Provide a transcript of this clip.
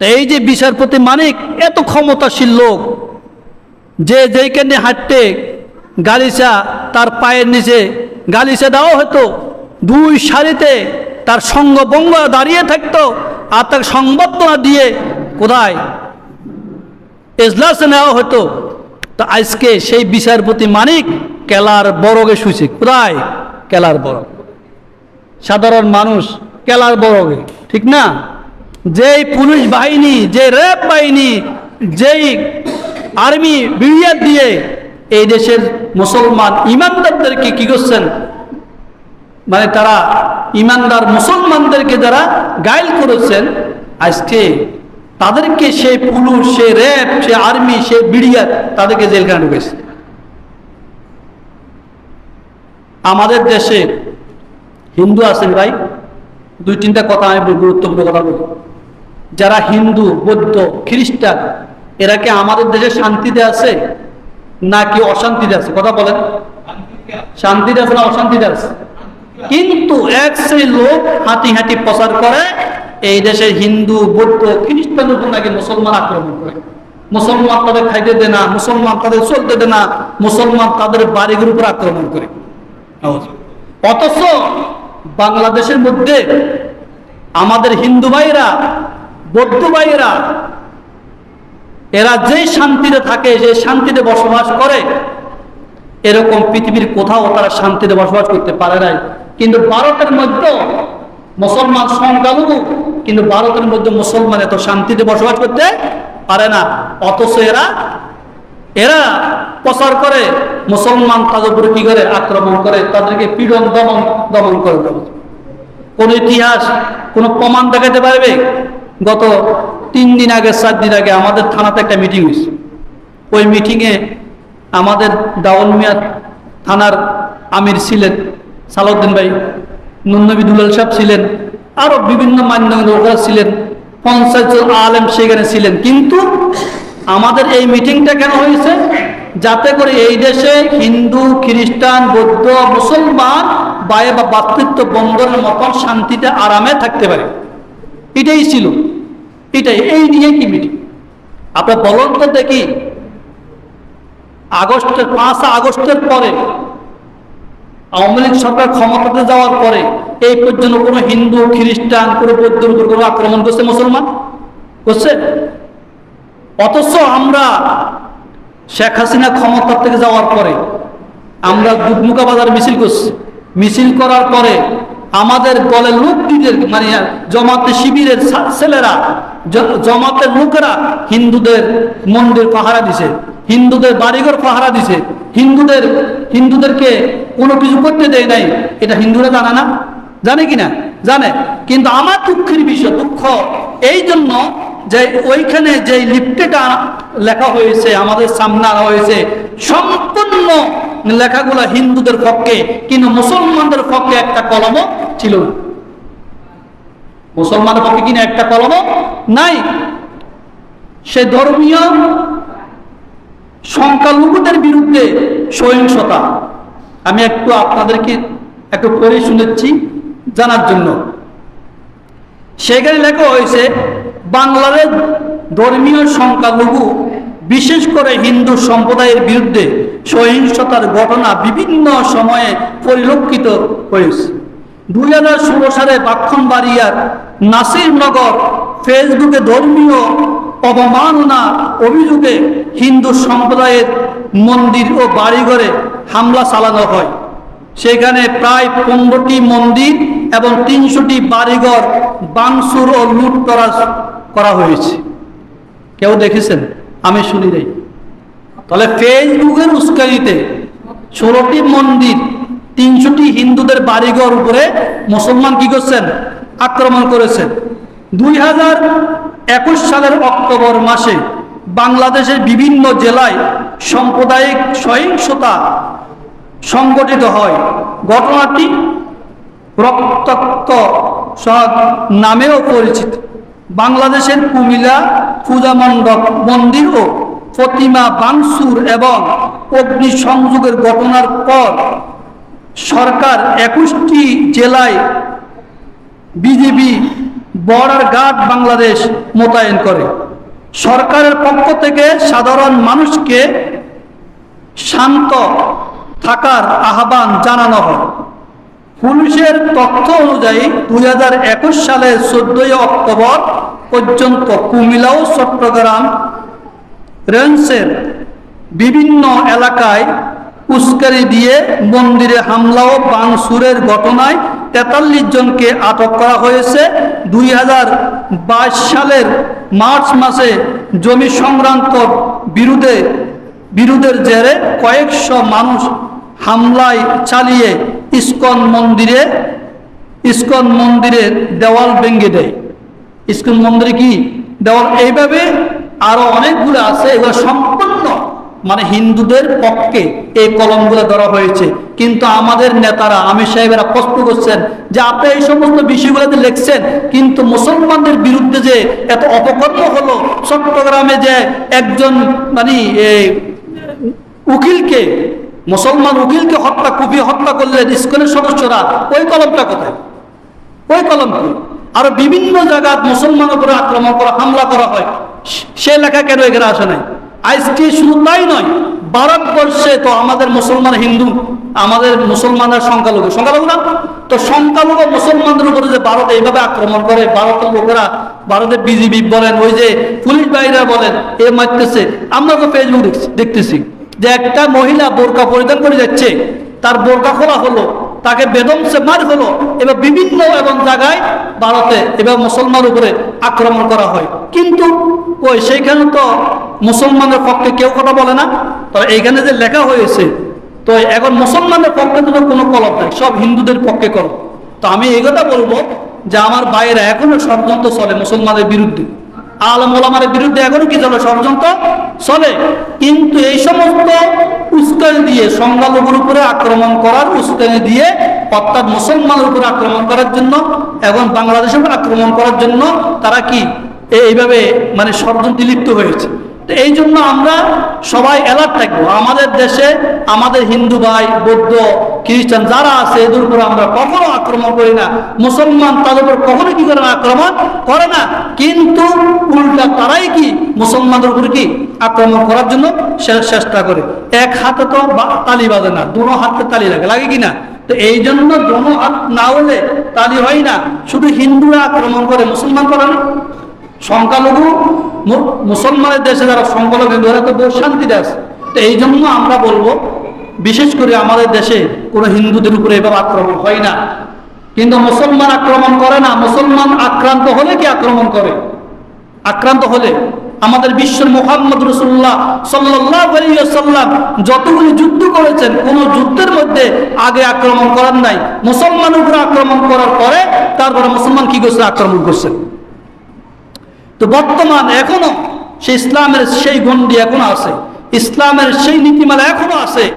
তা এই যে বিচারপতি মানিক এত ক্ষমতাশীল লোক, যে যেইখানে হাঁটতে গালিচা তার পায়ের নিচে, গালিচা দেওয়া হতো, দুই সারিতে তার সঙ্গবঙ্গ দাঁড়িয়ে থাকতো, আর তার সংবর্ধনা দিয়ে কোথায় এজলাসে নেওয়া হতো। তো আজকে সেই বিচারপতি মানিক কেলার বরগে শুয়েছে। কোথায়? কেলার বরগ। সাধারণ মানুষ কেলার বরগে, ঠিক না? যেই পুলিশ বাহিনী যে র্যাব বাহিনী, যেই আর্মি বিরিয়ার দিয়ে এই দেশের মুসলমান ইমানদারদেরকে কি করছেন? মানে তারা ইমানদার মুসলমানদেরকে যারা গাইল করেছেন, আজকে তাদেরকে সে পুলিশ সে র্যাব সে আর্মি সে বিডিআর তাদেরকে জেলখানে ঢুকেছে। আমাদের দেশে হিন্দু আছেন ভাই দুই তিনটা কথা আমি গুরুত্বপূর্ণ কথা বলি। যারা হিন্দু, বৌদ্ধ, খ্রিস্টান, এরা কি আমাদের দেশে শান্তিতে আছে নাকি অশান্তিতে আছে? কথা বলেন। শান্তিতে আছে না অশান্তিতে আছে? কিন্তু এক সেই লোক হাঁটি হাঁটি প্রচার করে, এই দেশের হিন্দু, বৌদ্ধ, খ্রিস্টান উপর নাকি মুসলমান আক্রমণ করে। মুসলমান তাদের খাইতে দে না, মুসলমান তাদের চলতে দে না, মুসলমান তাদের বাড়িগুলোর উপর আক্রমণ করে। অথচ বাংলাদেশের মধ্যে আমাদের হিন্দু ভাইরা বৌদ্ধ ভাইরা এরা যেই শান্তিতে থাকে, যে শান্তিতে বসবাস করে, এরকম পৃথিবীর কোথাও তারা শান্তিতে বসবাস করতে পারে নাই। কিন্তু ভারতের মধ্যে মুসলমান সংখ্যালঘু, কিন্তু ভারতের মধ্যে মুসলমান এত শান্তিতে বসবাস করতে পারে না। অথচ এরা এরা প্রচার করে, মুসলমান তাদের উপরে কি করে? আক্রমণ করে, তাদেরকে পীড়ন, দমন দমন করে দেবে কোন ইতিহাস, কোন প্রমাণ দেখাতে পারবে? গত তিন দিন আগে, চার দিন আগে আমাদের থানাতে একটা মিটিং হয়েছে। ওই মিটিংয়ে আমাদের দাওয়াল মিয়া থানার আমির ছিলেন, সালাউদ্দিন ভাই, নুন্নবী দুলাল সাহেব ছিলেন আরও বিভিন্ন মান্যগণ্য লোকরা ছিলেন পঞ্চায়েত আলেম সেখানে ছিলেন। কিন্তু আমাদের এই মিটিংটা কেন হয়েছে? যাতে করে এই দেশে হিন্দু, খ্রিস্টান, বৌদ্ধ, মুসলমান বায়ে বা বাতৃত্ব বন্ধনের মতন শান্তিতে আরামে থাকতে পারে। এটাই ছিল। এটাই, এই নিয়ে কি মিটিং আপনার বলুন তো দেখি। আগস্টের পাঁচ আগস্টের পরে আওয়ামী লীগ সরকার ক্ষমতাতে যাওয়ার পরে এই পর্যন্ত কোনো হিন্দু, খ্রিস্টান, কোনো উপর কোনো আক্রমণ করছে মুসলমান? করছে? অথচ আমরা শেখ হাসিনা ক্ষমতা থেকে যাওয়ার পরে আমরা দুধমুখা বাজার মিছিল করছি। মিছিল করার পরে আমাদের দলের লোকটিদের মানে জমাতে শিবিরের ছেলেরা জমাতের লোকেরা হিন্দুদের মন্দির পাহারা দিছে, হিন্দুদের বাড়িঘর পাহারা দিছে, হিন্দুদের, হিন্দুদেরকে কোনো কিছু করতে দেয় নাই। এটা হিন্দুরা জানে না? জানে কি না? জানে। কিন্তু আমার দুঃখের বিষয়, দুঃখ এই জন্য যে ওইখানে যে লিপ্টেটা লেখা হয়েছে, আমাদের সামনে হয়েছে, সম্পূর্ণ লেখাগুলো হিন্দুদের পক্ষে, কিন্তু মুসলমানদের পক্ষে একটা কলমও ছিল না। মুসলমানের পক্ষে কিনা একটা কলমও নাই। সে ধর্মীয় সংখ্যালঘুদের বিরুদ্ধে সহিংসতা। আমি একটু আপনাদেরকে একটু পড়ে শুনেছি জানার জন্য। সেখানে লেখা হয়েছে, বাংলাদেশ ধর্মীয় সংখ্যালঘু, বিশেষ করে হিন্দু সম্প্রদায়ের বিরুদ্ধে সহিংসতার ঘটনা বিভিন্ন সময়ে পরিলক্ষিত হয়েছে। দুই হাজার ষোলো সালে বাক্ষণবাড়িয়ার নাসিরনগর ফেসবুকে ধর্মীয় অবমাননা অভিযোগে হিন্দু সম্প্রদায়ের মন্দির ও বাড়িঘরে হামলা চালানো হয়। সেখানে প্রায় পনেরোটি মন্দির এবং তিনশোটি বাড়িঘর বাংসুর ও লুট করা করা হয়েছে। কেউ দেখেছেন? আমি শুনি নাই। তাহলে ফেসবুকের উস্কানিতে ষোলোটি মন্দির তিনশোটি হিন্দুদের বাড়িঘর উপরে মুসলমান কি করছেন? আক্রমণ করেছেন। দুই হাজার একুশ সালের অক্টোবর মাসে বাংলাদেশের বিভিন্ন জেলায় সাম্প্রদায়িক সহিংসতা সংগঠিত হয়। ঘটনাটি রক্তাক্ত নামেও পরিচিত। বাংলাদেশের কুমিল্লা, পূজা মণ্ডপ, মন্দির ও প্রতিমা বাংসুর এবং অগ্নি সংযোগের ঘটনার পর সরকার একুশটি জেলায় বিজেপি বর্ডার গার্ড বাংলাদেশ মোতায়েন করে। সরকারের পক্ষ থেকে সাধারণ মানুষকে শান্ত থাকার আহ্বান জানানো হয়। পুলিশের তথ্য অনুযায়ী দু হাজার একুশ সালের চোদ্দই অক্টোবর পর্যন্ত কুমিল্লা ও চট্টগ্রাম রেঞ্জের বিভিন্ন এলাকায় উস্কারি দিয়ে মন্দিরে হামলা ও বাংসুরের ঘটনায় তেতাল্লিশ জনকে আটক করা হয়েছে। দুই হাজার বাইশ সালের মার্চ মাসে জমি সংক্রান্ত বিরুদ্ধে বিরোধের জেরে কয়েকশো মানুষ হামলায় চালিয়ে ইস্কন মন্দিরে, ইস্কন মন্দিরের দেওয়াল ভেঙে দেয়। ইস্কন মন্দিরে কি? দেওয়াল এইভাবে আরও অনেকগুলো আছে, এগুলো মানে হিন্দুদের পক্ষে এই কলমগুলো ধরা হয়েছে। কিন্তু আমাদের নেতারা আমির সাহেবেরা প্রশ্ন করছেন যে আপনি এই সমস্ত বিষয়গুলোতে লিখছেন, কিন্তু মুসলমানদের বিরুদ্ধে যে এত অপকর্ম হলো, চট্টগ্রামে যে একজন মানে উকিলকে, মুসলমান উকিলকে হত্যা কুপিয়ে হত্যা করলেন স্কুলের সদস্যরা, ওই কলমটা কোথায়? ওই কলম আরও বিভিন্ন জায়গায় মুসলমান উপরে আক্রমণ করা, হামলা করা হয়। সে লেখা কেন এখানে আসে নাই? আজকে শুধু তাই নয়, ভারতবর্ষে তো আমাদের মুসলমান হিন্দু, আমাদের মুসলমানের সংখ্যালঘু। সংখ্যালঘু না? তো সংখ্যালঘু মুসলমানদের উপরে যে ভারত এইভাবে আক্রমণ করে, ভারতের লোকেরা, ভারতের বিজিবি বলেন, ওই যে পুলিশ বাহিনীরা বলেন, এ মারতেছে। আমরা তো ফেসবুক দেখতেছি যে একটা মহিলা বোরকা পরিধান করে যাচ্ছে, তার বোরকা খোলা হলো। তাকে বেদমসে মার হলো। এবার বিভিন্ন এবং জায়গায় ভারতে এবার মুসলমান উপরে আক্রমণ করা হয়। কিন্তু ওই সেইখানে তো মুসলমানের পক্ষে কেউ কথা বলে না। তো এইখানে যে লেখা হয়েছে, তো এখন মুসলমানের পক্ষে তো কোনো কলম নাই, সব হিন্দুদের পক্ষে কলম তো আমি এই কথা বলব যে আমার বাইরে এখনও ষড়যন্ত্র চলে মুসলমানের বিরুদ্ধে। আলম ওলামারের বিরুদ্ধে এখনও কি চলে? ষড়যন্ত্র চলে। কিন্তু এই সমস্ত উস্কানি দিয়ে, সংখ্যালঘুর উপরে আক্রমণ করার উস্কানি দিয়ে, অর্থাৎ মুসলমানের উপরে আক্রমণ করার জন্য এবং বাংলাদেশের উপর আক্রমণ করার জন্য তারা কি এইভাবে মানে ষড়যন্ত্রে লিপ্ত হয়েছে। তো এই জন্য আমরা সবাই অ্যালার্ট থাকব। আমাদের দেশে আমাদের হিন্দু ভাই, বৌদ্ধ, খ্রিস্টান যারা আছে, এদের উপর আমরা কখনো আক্রমণ করি না। মুসলমান তাদের উপর কখনো কি করে আক্রমণ করে না। কিন্তু উল্টা তারাই কি মুসলমানদের উপর কি আক্রমণ করার জন্য চেষ্টা করে। এক হাতে তো তালি বাজে না, দুনো হাতে তালি লাগে লাগে কি না? তো এই জন্য দোনো হাত না হলে তালি হয় না। শুধু হিন্দুরা আক্রমণ করে, মুসলমান করে না। সংখ্যালঘু মুসলমানের দেশে যারা হিন্দু এরা তো বহু শান্তিতে আছে। তো এই জন্য আমরা বলব, বিশেষ করে আমাদের দেশে কোনো হিন্দুদের উপরে এভাবে আক্রমণ হয় না। কিন্তু মুসলমান আক্রমণ করে না। মুসলমান আক্রান্ত হলে কি আক্রমণ করে? আক্রান্ত হলে আমাদের বিশ্বের মোহাম্মদ রসুল্লাহ সাল্লাম যতগুলি যুদ্ধ করেছেন, কোন যুদ্ধের মধ্যে আগে আক্রমণ করার নাই। মুসলমান উপরে আক্রমণ করার পরে তারপরে মুসলমান কি করছে? আক্রমণ করছেন তো বর্তমান এখনও সেই ইসলামের সেই গন্ডি এখনও আছে। ইসলামের সেই নীতিমালা এখনও আছে।